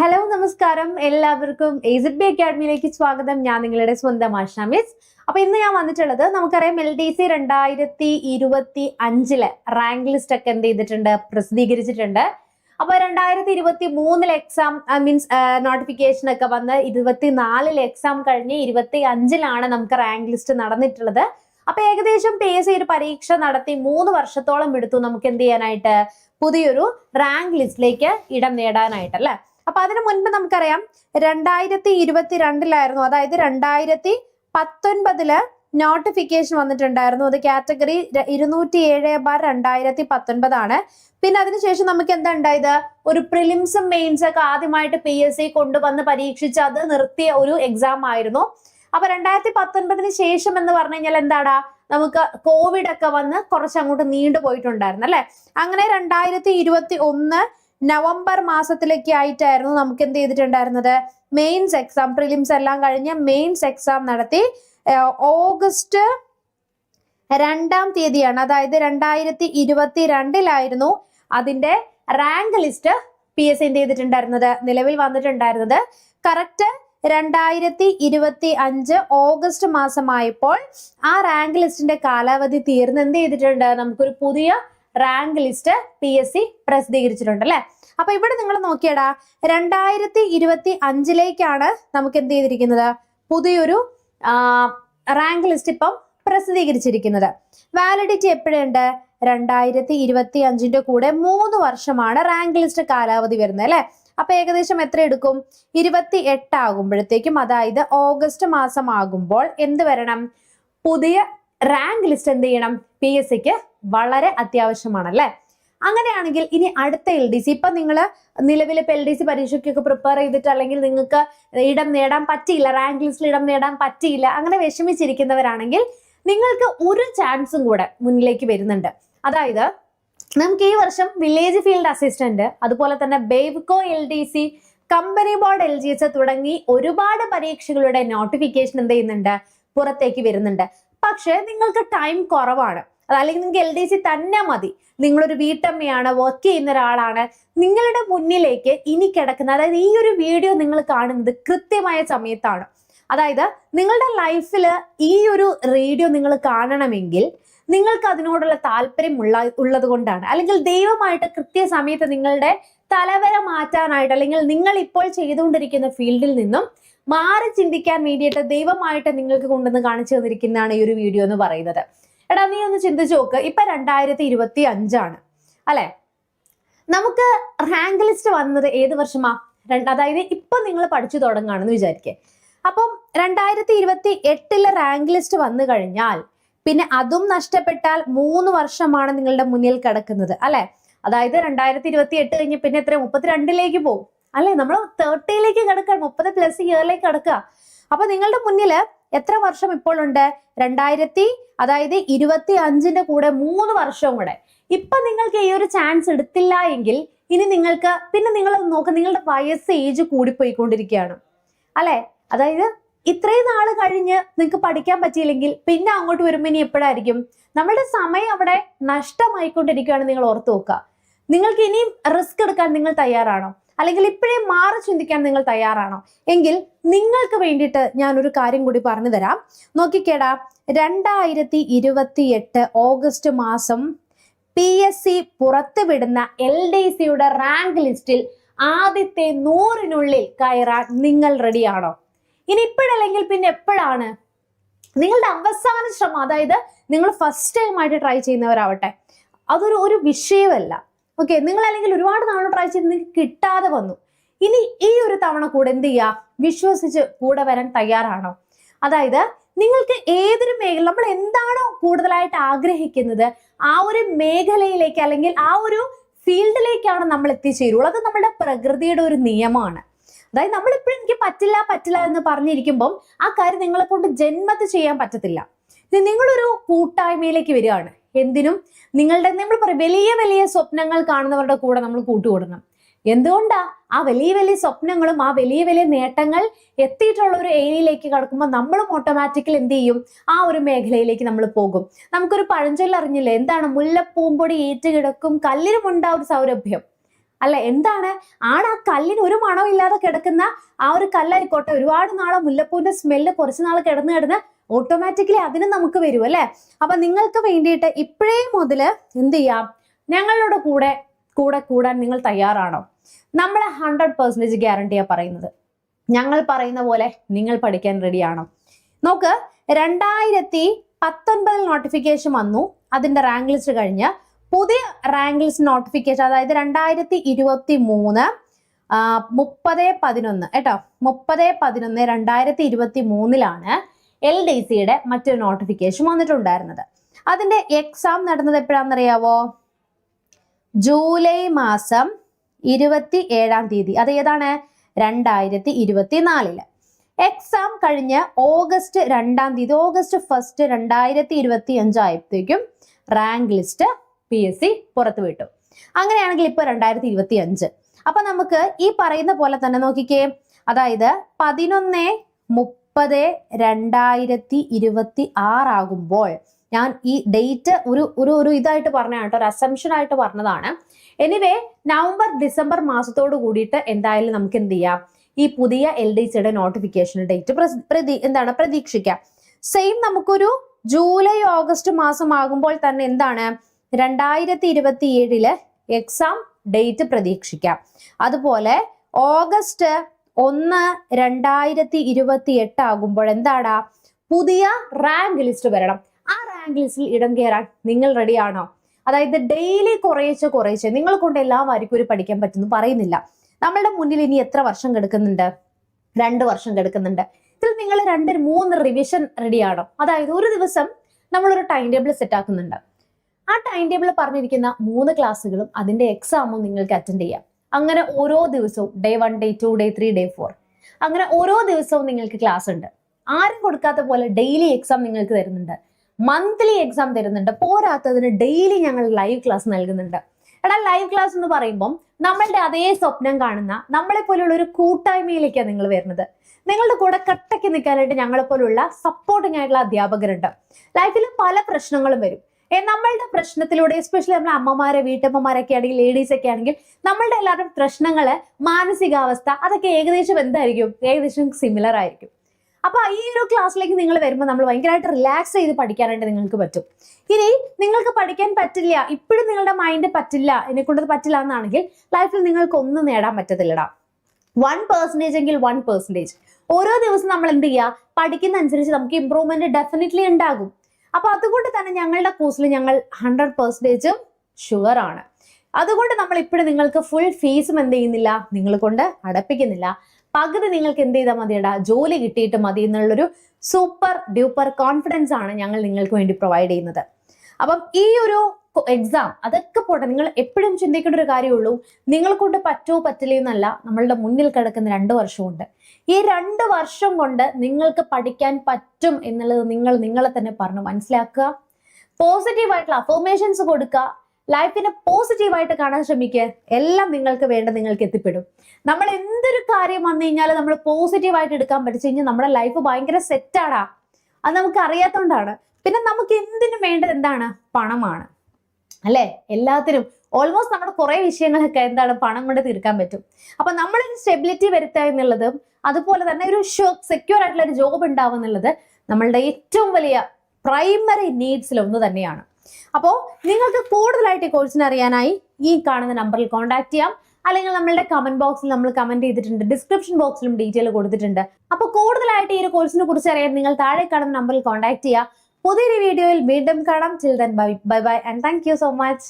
Hello നമസ്കാരം. എല്ലാവർക്കും എസിഡ് B അക്കാഡമിയിലേക്ക് സ്വാഗതം. ഞാൻ നിങ്ങളുടെ സ്വന്തം ആശാ മിസ്. അപ്പൊ ഇന്ന് ഞാൻ വന്നിട്ടുള്ളത് നമുക്കറിയാം എൽ ഡി സി രണ്ടായിരത്തി ഇരുപത്തി അഞ്ചിൽ റാങ്ക് ലിസ്റ്റ് ഒക്കെ എന്ത് ചെയ്തിട്ടുണ്ട്? പ്രസിദ്ധീകരിച്ചിട്ടുണ്ട്. അപ്പൊ രണ്ടായിരത്തി ഇരുപത്തി മൂന്നിലെ എക്സാം മീൻസ് നോട്ടിഫിക്കേഷൻ ഒക്കെ വന്ന് ഇരുപത്തിനാലിലെ എക്സാം കഴിഞ്ഞ് ഇരുപത്തി അഞ്ചിലാണ് നമുക്ക് റാങ്ക് ലിസ്റ്റ് നടന്നിട്ടുള്ളത്. അപ്പൊ ഏകദേശം പി എസ് സി ഒരു പരീക്ഷ നടത്തി മൂന്ന് വർഷത്തോളം എടുത്തു നമുക്ക് എന്ത് ചെയ്യാനായിട്ട്? പുതിയൊരു റാങ്ക് ലിസ്റ്റിലേക്ക് ഇടം നേടാനായിട്ട് അല്ലെ? അപ്പൊ അതിനു മുൻപ് നമുക്കറിയാം രണ്ടായിരത്തി ഇരുപത്തി രണ്ടിലായിരുന്നു അതായത് രണ്ടായിരത്തി പത്തൊൻപതിൽ നോട്ടിഫിക്കേഷൻ വന്നിട്ടുണ്ടായിരുന്നു. അത് കാറ്റഗറി ഇരുന്നൂറ്റി ഏഴ് ബാർ രണ്ടായിരത്തി പത്തൊൻപതാണ് പിന്നെ അതിനുശേഷം നമുക്ക് എന്താ ഉണ്ടായത്? ഒരു പ്രിലിംസും മെയിൻസ് ഒക്കെ ആദ്യമായിട്ട് പി എസ് സി കൊണ്ടുവന്ന് പരീക്ഷിച്ച് അത് നിർത്തിയ ഒരു എക്സാം ആയിരുന്നു. അപ്പൊ രണ്ടായിരത്തി പത്തൊൻപതിന് ശേഷം എന്ന് പറഞ്ഞു കഴിഞ്ഞാൽ എന്താടാ? നമുക്ക് കോവിഡ് ഒക്കെ വന്ന് കുറച്ച് അങ്ങോട്ട് നീണ്ടു പോയിട്ടുണ്ടായിരുന്നു അല്ലെ? അങ്ങനെ രണ്ടായിരത്തി ഇരുപത്തി ഒന്ന് നവംബർ മാസത്തിലേക്ക് ആയിട്ടായിരുന്നു നമുക്ക് എന്ത് ചെയ്തിട്ടുണ്ടായിരുന്നത്? മെയിൻസ് എക്സാം പ്രിലിംസ് എല്ലാം കഴിഞ്ഞ് മെയിൻസ് എക്സാം നടത്തി ഓഗസ്റ്റ് രണ്ടാം തീയതിയാണ്. അതായത് രണ്ടായിരത്തി ഇരുപത്തി രണ്ടിലായിരുന്നു അതിന്റെ റാങ്ക് ലിസ്റ്റ് പി എസ് എന്ത് ചെയ്തിട്ടുണ്ടായിരുന്നത്? നിലവിൽ വന്നിട്ടുണ്ടായിരുന്നത്. കറക്റ്റ് രണ്ടായിരത്തി ഇരുപത്തി അഞ്ച് ഓഗസ്റ്റ് മാസമായപ്പോൾ ആ റാങ്ക് ലിസ്റ്റിന്റെ കാലാവധി തീർന്ന് എന്ത് ചെയ്തിട്ടുണ്ട്? നമുക്കൊരു പുതിയ rank list P S C പ്രസിദ്ധീകരിച്ചിട്ടുണ്ട് അല്ലെ? അപ്പൊ ഇവിടെ നിങ്ങൾ നോക്കിയടാ രണ്ടായിരത്തി ഇരുപത്തി അഞ്ചിലേക്കാണ് നമുക്ക് എന്ത് ചെയ്തിരിക്കുന്നത്? പുതിയൊരു റാങ്ക് ലിസ്റ്റ് ഇപ്പം പ്രസിദ്ധീകരിച്ചിരിക്കുന്നത്. വാലിഡിറ്റി എപ്പോഴുണ്ട്? രണ്ടായിരത്തി ഇരുപത്തി അഞ്ചിന്റെ കൂടെ മൂന്ന് വർഷമാണ് റാങ്ക് ലിസ്റ്റ് കാലാവധി വരുന്നത് അല്ലെ? അപ്പൊ ഏകദേശം എത്ര എടുക്കും? ഇരുപത്തി എട്ട് ആകുമ്പോഴത്തേക്കും അതായത് ഓഗസ്റ്റ് മാസം ആകുമ്പോൾ എന്ത് വരണം? പുതിയ റാങ്ക് ലിസ്റ്റ് എന്ത് ചെയ്യണം? പി എസ് സിക്ക് വളരെ അത്യാവശ്യമാണ് അല്ലെ അങ്ങനെയാണെങ്കിൽ ഇനി അടുത്ത എൽ ഡി സി ഇപ്പൊ നിങ്ങൾ നിലവിൽ നിലവിലെ എൽ ഡി സി പരീക്ഷയ്ക്കൊക്കെ പ്രിപ്പയർ ചെയ്തിട്ട് അല്ലെങ്കിൽ നിങ്ങൾക്ക് ഇടം നേടാൻ പറ്റിയില്ല റാങ്ക് ലിസ്റ്റിൽ ഇടം നേടാൻ പറ്റിയില്ല അങ്ങനെ വിഷമിച്ചിരിക്കുന്നവരാണെങ്കിൽ നിങ്ങൾക്ക് ഒരു ചാൻസും കൂടെ മുന്നിലേക്ക് വരുന്നുണ്ട്. അതായത് നമുക്ക് ഈ വർഷം വില്ലേജ് ഫീൽഡ് അസിസ്റ്റന്റ് അതുപോലെ തന്നെ Bevco L D C company board L G S തുടങ്ങി ഒരുപാട് പരീക്ഷകളുടെ നോട്ടിഫിക്കേഷൻ എന്ത് ചെയ്യുന്നുണ്ട്? പുറത്തേക്ക് വരുന്നുണ്ട്. പക്ഷെ നിങ്ങൾക്ക് ടൈം കുറവാണ്. അതല്ലെങ്കിൽ നിങ്ങൾക്ക് എൽ ഡി സി തന്നെ മതി. നിങ്ങളൊരു വീട്ടമ്മയാണ് വർക്ക് ചെയ്യുന്ന ഒരാളാണ്. നിങ്ങളുടെ മുന്നിലേക്ക് ഇനി കിടക്കുന്ന അതായത് ഈ ഒരു വീഡിയോ നിങ്ങൾ കാണുന്നത് കൃത്യമായ സമയത്താണ്. അതായത് നിങ്ങളുടെ ലൈഫിൽ ഈ ഒരു റേഡിയോ നിങ്ങൾ കാണണമെങ്കിൽ നിങ്ങൾക്ക് അതിനോടുള്ള താല്പര്യം ഉള്ള ഉള്ളത് കൊണ്ടാണ്. അല്ലെങ്കിൽ ദൈവമായിട്ട് കൃത്യസമയത്ത് നിങ്ങളുടെ തലവര മാറ്റാനായിട്ട് അല്ലെങ്കിൽ നിങ്ങൾ ഇപ്പോൾ ചെയ്തുകൊണ്ടിരിക്കുന്ന ഫീൽഡിൽ നിന്നും മാറി ചിന്തിക്കാൻ വേണ്ടിയിട്ട് ദൈവമായിട്ട് നിങ്ങൾക്ക് കൊണ്ടുവന്ന് കാണിച്ചു തന്നിരിക്കുന്നതാണ് ഈ ഒരു വീഡിയോ എന്ന് പറയുന്നത്. എടാ നീ ഒന്ന് ചിന്തിച്ചു നോക്ക്. ഇപ്പൊ രണ്ടായിരത്തി ഇരുപത്തി അഞ്ചാണ് അല്ലെ? നമുക്ക് റാങ്ക് ലിസ്റ്റ് വന്നത് ഏത് വർഷമാ? രണ്ട് അതായത് ഇപ്പൊ നിങ്ങൾ പഠിച്ചു തുടങ്ങുകയാണെന്ന് വിചാരിക്കേ. അപ്പം രണ്ടായിരത്തി ഇരുപത്തി എട്ടിലെ റാങ്ക് ലിസ്റ്റ് വന്നു കഴിഞ്ഞാൽ പിന്നെ അതും നഷ്ടപ്പെട്ടാൽ മൂന്ന് വർഷമാണ് നിങ്ങളുടെ മുന്നിൽ കിടക്കുന്നത്. അല്ലെ? അതായത് രണ്ടായിരത്തി ഇരുപത്തി എട്ട് കഴിഞ്ഞ് പിന്നെ എത്ര മുപ്പത്തിരണ്ടിലേക്ക് പോകും. അല്ലെ? നമ്മൾ തേർട്ടിയിലേക്ക് കിടക്കുക മുപ്പത് പ്ലസ് ഇയറിലേക്ക് കിടക്കുക അപ്പൊ നിങ്ങളുടെ മുന്നിൽ എത്ര വർഷം ഇപ്പോൾ ഉണ്ട് രണ്ടായിരത്തി അതായത് ഇരുപത്തി അഞ്ചിന്റെ കൂടെ മൂന്ന് വർഷവും കൂടെ. ഇപ്പൊ നിങ്ങൾക്ക് ഈ ഒരു ചാൻസ് എടുത്തില്ല എങ്കിൽ ഇനി നിങ്ങൾക്ക് പിന്നെ നിങ്ങൾ നോക്കുക നിങ്ങളുടെ വയസ്സ് ഏജ് കൂടിപ്പോയിക്കൊണ്ടിരിക്കുകയാണ്. അല്ലെ? അതായത് ഇത്രയും നാൾ കഴിഞ്ഞ് നിങ്ങൾക്ക് പഠിക്കാൻ പറ്റിയില്ലെങ്കിൽ പിന്നെ അങ്ങോട്ട് വരുമ്പോൾ ഇനി എപ്പോഴായിരിക്കും? നമ്മളുടെ സമയം അവിടെ നഷ്ടമായിക്കൊണ്ടിരിക്കുകയാണ് നിങ്ങൾ ഓർത്തു നോക്കുക നിങ്ങൾക്ക് ഇനിയും റിസ്ക് എടുക്കാൻ നിങ്ങൾ തയ്യാറാണോ? അല്ലെങ്കിൽ ഇപ്പോഴേ മാറി ചിന്തിക്കാൻ നിങ്ങൾ തയ്യാറാണോ? എങ്കിൽ നിങ്ങൾക്ക് വേണ്ടിയിട്ട് ഞാൻ ഒരു കാര്യം കൂടി പറഞ്ഞു തരാം. നോക്കിക്കേടാ രണ്ടായിരത്തി ഇരുപത്തി എട്ട് ഓഗസ്റ്റ് മാസം പി എസ് സി പുറത്തുവിടുന്ന എൽ ഡി സിയുടെ റാങ്ക് ലിസ്റ്റിൽ ആദ്യത്തെ നൂറിനുള്ളിൽ കയറാൻ നിങ്ങൾ റെഡിയാണോ ഇനി ഇപ്പോഴല്ലെങ്കിൽ പിന്നെ എപ്പോഴാണ്? നിങ്ങളുടെ അവസാന ശ്രമം അതായത് നിങ്ങൾ ഫസ്റ്റ് ടൈം ആയിട്ട് ട്രൈ ചെയ്യുന്നവരാവട്ടെ. അതൊരു ഒരു വിഷയമല്ല. ഓക്കെ നിങ്ങൾ അല്ലെങ്കിൽ ഒരുപാട് തവണ ട്രൈ ചെയ്ത് നിങ്ങൾക്ക് കിട്ടാതെ വന്നു. ഇനി ഈ ഒരു തവണ കൂടെ എന്ത് ചെയ്യുക വിശ്വസിച്ച് കൂടെ വരാൻ തയ്യാറാണോ? അതായത് നിങ്ങൾക്ക് ഏതൊരു മേഖല നമ്മൾ എന്താണോ കൂടുതലായിട്ട് ആഗ്രഹിക്കുന്നത് ആ ഒരു മേഖലയിലേക്ക് അല്ലെങ്കിൽ ആ ഒരു ഫീൽഡിലേക്കാണ് നമ്മൾ എത്തിച്ചേരുള്ളൂ. അത് നമ്മുടെ പ്രകൃതിയുടെ ഒരു നിയമമാണ്. അതായത് നമ്മളെപ്പോഴും എനിക്ക് പറ്റില്ല പറ്റില്ല എന്ന് പറഞ്ഞിരിക്കുമ്പം ആ കാര്യം നിങ്ങളെ കൊണ്ട് ജന്മത്ത് ചെയ്യാൻ പറ്റത്തില്ല. നിങ്ങളൊരു കൂട്ടായ്മയിലേക്ക് വരികയാണ്. എന്തിനും? നിങ്ങളുടെ നമ്മൾ പറയും വലിയ വലിയ സ്വപ്നങ്ങൾ കാണുന്നവരുടെ കൂടെ നമ്മൾ കൂട്ടുകൂടണം. എന്തുകൊണ്ടാ? ആ വലിയ വലിയ സ്വപ്നങ്ങളും ആ വലിയ വലിയ നേട്ടങ്ങൾ എത്തിയിട്ടുള്ള ഒരു ഏരിയയിലേക്ക് കടക്കുമ്പോൾ നമ്മളും ഓട്ടോമാറ്റിക്കൽ എന്ത് ചെയ്യും? ആ ഒരു മേഖലയിലേക്ക് നമ്മൾ പോകും. നമുക്കൊരു പഴഞ്ചൊല്ലറിഞ്ഞില്ലേ എന്താണ്? മുല്ലപ്പൂമ്പൊടി ഏറ്റുകിടക്കും കല്ലിനുമുണ്ടാ ഒരു സൗരഭ്യം. അല്ലെ എന്താണ്? ആണ് ആ കല്ലിന് ഒരു മണമില്ലാതെ കിടക്കുന്ന ആ ഒരു കല്ലായിക്കോട്ടെ ഒരുപാട് നാളെ മുല്ലപ്പൂവിന്റെ സ്മെല്ല് കുറച്ച് നാൾ കിടന്നു കിടന്ന് ഓട്ടോമാറ്റിക്കലി അതിന് നമുക്ക് വരും അല്ലെ? അപ്പൊ നിങ്ങൾക്ക് വേണ്ടിയിട്ട് ഇപ്പോഴേ മുതൽ എന്ത് ചെയ്യാം? ഞങ്ങളുടെ കൂടെ കൂടെ കൂടാൻ നിങ്ങൾ തയ്യാറാണോ? നമ്മളെ ഹൺഡ്രഡ് പെർസെന്റേജ് ഗ്യാരണ്ടിയാണ് പറയുന്നത്. ഞങ്ങൾ പറയുന്ന പോലെ നിങ്ങൾ പഠിക്കാൻ റെഡിയാണോ നോക്ക് രണ്ടായിരത്തി പത്തൊൻപതിൽ നോട്ടിഫിക്കേഷൻ വന്നു. അതിന്റെ റാങ്ക് ലിസ്റ്റ് കഴിഞ്ഞ് പുതിയ റാങ്ക് ലിസ്റ്റ് നോട്ടിഫിക്കേഷൻ അതായത് രണ്ടായിരത്തി ഇരുപത്തി മൂന്ന് മുപ്പത് പതിനൊന്ന് കേട്ടോ? മുപ്പത് പതിനൊന്ന് രണ്ടായിരത്തി ഇരുപത്തി മൂന്നിലാണ് എൽ ഡി സിയുടെ മറ്റൊരു നോട്ടിഫിക്കേഷൻ വന്നിട്ടുണ്ടായിരുന്നത്. അതിന്റെ എക്സാം നടന്നത് എപ്പോഴാണെന്നറിയാവോ? ജൂലൈ മാസം ഇരുപത്തി ഏഴാം തീയതി അത് ഏതാണ്? രണ്ടായിരത്തി ഇരുപത്തി നാലിൽ എക്സാം കഴിഞ്ഞ് ഓഗസ്റ്റ് രണ്ടാം തീയതി ഓഗസ്റ്റ് ഫസ്റ്റ് രണ്ടായിരത്തി ഇരുപത്തി അഞ്ചായപ്പോഴത്തേക്കും rank list P S C പുറത്തു വിട്ടു. അങ്ങനെയാണെങ്കിൽ ഇപ്പൊ രണ്ടായിരത്തി ഇരുപത്തി അഞ്ച് അപ്പൊ നമുക്ക് ഈ പറയുന്ന പോലെ തന്നെ നോക്കിക്കേ. അതായത് പതിനൊന്ന് മുപ്പത് രണ്ടായിരത്തി ഇരുപത്തി ആറാകുമ്പോൾ ഞാൻ ഈ ഡേറ്റ് ഒരു ഒരു ഒരു ഇതായിട്ട് പറഞ്ഞതാണ് ഒരു അസംഷൻ ആയിട്ട് പറഞ്ഞതാണ്. എനിവേ നവംബർ ഡിസംബർ മാസത്തോട് കൂടിയിട്ട് എന്തായാലും നമുക്ക് എന്ത് ചെയ്യാം? ഈ പുതിയ എൽ ഡി സിയുടെ നോട്ടിഫിക്കേഷൻ ഡേറ്റ് പ്രതി എന്താണ്? പ്രതീക്ഷിക്കാം. സെയിം നമുക്കൊരു ജൂലൈ ഓഗസ്റ്റ് മാസം ആകുമ്പോൾ തന്നെ എന്താണ്? രണ്ടായിരത്തി ഇരുപത്തി ഏഴിൽ എക്സാം ഡേറ്റ് പ്രതീക്ഷിക്കാം. അതുപോലെ ഓഗസ്റ്റ് ഒന്ന് രണ്ടായിരത്തി ഇരുപത്തി എട്ട് ആകുമ്പോൾ എന്താടാ? പുതിയ റാങ്ക് ലിസ്റ്റ് വരണം. ആ റാങ്ക് ലിസ്റ്റിൽ ഇടം കയറാൻ നിങ്ങൾ റെഡിയാണോ അതായത് ഡെയിലി കുറേശ്ശെ കുറേശ്ശെ നിങ്ങൾ കൊണ്ട് എല്ലാ ഒരു പഠിക്കാൻ പറ്റുന്നു പറയുന്നില്ല. നമ്മളുടെ മുന്നിൽ ഇനി എത്ര വർഷം കിടക്കുന്നുണ്ട്? രണ്ട് വർഷം കിടക്കുന്നുണ്ട്. ഇതിൽ നിങ്ങൾ രണ്ട് മൂന്ന് റിവിഷൻ റെഡിയാണോ അതായത് ഒരു ദിവസം നമ്മളൊരു ടൈം ടേബിൾ സെറ്റ് ആക്കുന്നുണ്ട്. ആ ടൈം ടേബിൾ പറഞ്ഞിരിക്കുന്ന മൂന്ന് ക്ലാസ്സുകളും അതിന്റെ എക്സാമും നിങ്ങൾക്ക് അറ്റൻഡ് ചെയ്യാം. അങ്ങനെ ഓരോ ദിവസവും day one day two day three day four അങ്ങനെ ഓരോ ദിവസവും നിങ്ങൾക്ക് ക്ലാസ് ഉണ്ട്. ആരും കൊടുക്കാത്ത പോലെ ഡെയിലി എക്സാം നിങ്ങൾക്ക് തരുന്നുണ്ട്. മന്ത്ലി എക്സാം തരുന്നുണ്ട്. പോരാത്തതിന് ഡെയിലി ഞങ്ങൾ ലൈവ് ക്ലാസ് നൽകുന്നുണ്ട്. എടാ ലൈവ് ക്ലാസ് എന്ന് പറയുമ്പം നമ്മളുടെ അതേ സ്വപ്നം കാണുന്ന നമ്മളെ പോലുള്ള ഒരു കൂട്ടായ്മയിലേക്കാണ് നിങ്ങൾ വരുന്നത്. നിങ്ങളുടെ കൂടെ കട്ടയ്ക്ക് നിൽക്കാനായിട്ട് ഞങ്ങളെ പോലുള്ള സപ്പോർട്ടിംഗ് ആയിട്ടുള്ള അധ്യാപകരുണ്ട്. ലൈഫിൽ പല പ്രശ്നങ്ങളും വരും. നമ്മളുടെ പ്രശ്നത്തിലൂടെ എസ്പെഷ്യലി നമ്മുടെ അമ്മമാരെ വീട്ടമ്മമാരൊക്കെ ആണെങ്കിൽ ലേഡീസ് ഒക്കെ ആണെങ്കിൽ നമ്മളുടെ എല്ലാവരും പ്രശ്നങ്ങൾ മാനസികാവസ്ഥ അതൊക്കെ ഏകദേശം എന്തായിരിക്കും? ഏകദേശം സിമിലർ ആയിരിക്കും. അപ്പൊ ഈ ഒരു ക്ലാസ്സിലേക്ക് നിങ്ങൾ വരുമ്പോൾ നമ്മൾ ഭയങ്കരമായിട്ട് റിലാക്സ് ചെയ്ത് പഠിക്കാനായിട്ട് നിങ്ങൾക്ക് പറ്റും. ഇനി നിങ്ങൾക്ക് പഠിക്കാൻ പറ്റില്ല ഇപ്പോഴും നിങ്ങളുടെ മൈൻഡ് പറ്റില്ല എന്നെ കൊണ്ടത് പറ്റില്ല എന്നാണെങ്കിൽ ലൈഫിൽ നിങ്ങൾക്ക് ഒന്നും നേടാൻ പറ്റത്തില്ലടാ. വൺ പെർസെന്റേജ് എങ്കിൽ വൺ പെർസെന്റേജ് ഓരോ ദിവസം നമ്മൾ എന്ത് ചെയ്യുക പഠിക്കുന്ന അനുസരിച്ച് നമുക്ക് ഇമ്പ്രൂവ്മെന്റ് ഡെഫിനറ്റ്ലി ഉണ്ടാകും. അപ്പൊ അതുകൊണ്ട് തന്നെ ഞങ്ങളുടെ കോഴ്സിൽ ഞങ്ങൾ ഹൺഡ്രഡ് പെർസെന്റേജും ഷുവർ ആണ്. അതുകൊണ്ട് നമ്മൾ ഇപ്പോഴും നിങ്ങൾക്ക് ഫുൾ ഫീസും എന്ത് ചെയ്യുന്നില്ല? നിങ്ങൾ കൊണ്ട് അടപ്പിക്കുന്നില്ല. പകുതി നിങ്ങൾക്ക് എന്ത് ചെയ്താൽ മതിയടാ? ജോലി കിട്ടിയിട്ട് മതി എന്നുള്ളൊരു സൂപ്പർ ഡ്യൂപ്പർ കോൺഫിഡൻസ് ആണ് ഞങ്ങൾ നിങ്ങൾക്ക് വേണ്ടി പ്രൊവൈഡ് ചെയ്യുന്നത്. അപ്പം ഈ ഒരു എക്സാം അതൊക്കെ പോട്ടെ. നിങ്ങൾ എപ്പോഴും ചിന്തിക്കേണ്ട ഒരു കാര്യമുള്ളൂ. നിങ്ങൾ കൊണ്ട് പറ്റുമോ പറ്റില്ലയോ എന്നല്ല നമ്മളുടെ മുന്നിൽ കിടക്കുന്ന രണ്ട് വർഷമുണ്ട്. ഈ രണ്ട് വർഷം കൊണ്ട് നിങ്ങൾക്ക് പഠിക്കാൻ പറ്റും എന്നുള്ളത് നിങ്ങൾ നിങ്ങളെ തന്നെ പറഞ്ഞു. മനസ്സിലാക്കുക? പോസിറ്റീവ് ആയിട്ടുള്ള കൊടുക്കുക. ലൈഫിനെ പോസിറ്റീവായിട്ട് കാണാൻ ശ്രമിക്കുക. എല്ലാം നിങ്ങൾക്ക് വേണ്ട നിങ്ങൾക്ക് എത്തിപ്പെടും. നമ്മൾ എന്തൊരു കാര്യം വന്നു കഴിഞ്ഞാൽ നമ്മൾ പോസിറ്റീവായിട്ട് എടുക്കാൻ പഠിച്ചു കഴിഞ്ഞാൽ നമ്മുടെ ലൈഫ് ഭയങ്കര സെറ്റാടാ അത് നമുക്ക് അറിയാത്തതുകൊണ്ടാണ് പിന്നെ നമുക്ക് എന്തിനും വേണ്ടത് എന്താണ്? പണമാണ്. അല്ലെ? എല്ലാത്തിനും. ഓൾമോസ്റ്റ് നമ്മുടെ കുറെ വിഷയങ്ങളൊക്കെ എന്താണ് പണം കൊണ്ട് തീർക്കാൻ പറ്റും. അപ്പൊ നമ്മൾ സ്റ്റെബിലിറ്റി വരുത്തുക എന്നുള്ളതും അതുപോലെ തന്നെ ഒരു സെക്യൂർ ആയിട്ടുള്ള ഒരു ജോബ് ഉണ്ടാവുക എന്നുള്ളത് നമ്മളുടെ ഏറ്റവും വലിയ പ്രൈമറി നീഡ്സിൽ ഒന്ന് തന്നെയാണ്. അപ്പോൾ നിങ്ങൾക്ക് കൂടുതലായിട്ട് ഈ കോഴ്സിനെ അറിയാനായി ഈ കാണുന്ന നമ്പറിൽ കോൺടാക്ട് ചെയ്യാം. അല്ലെങ്കിൽ നമ്മളുടെ കമന്റ് ബോക്സിൽ നമ്മൾ കമന്റ് ചെയ്തിട്ടുണ്ട്. ഡിസ്ക്രിപ്ഷൻ ബോക്സിലും ഡീറ്റെയിൽ കൊടുത്തിട്ടുണ്ട്. അപ്പോൾ കൂടുതലായിട്ട് ഈ ഒരു കോഴ്സിനെ കുറിച്ച് അറിയാൻ നിങ്ങൾ താഴെ കാണുന്ന നമ്പറിൽ കോൺടാക്ട് ചെയ്യുക പുതിയൊരു വീഡിയോയിൽ വീണ്ടും കാണാം. Chill then bye bye bye and thank you so much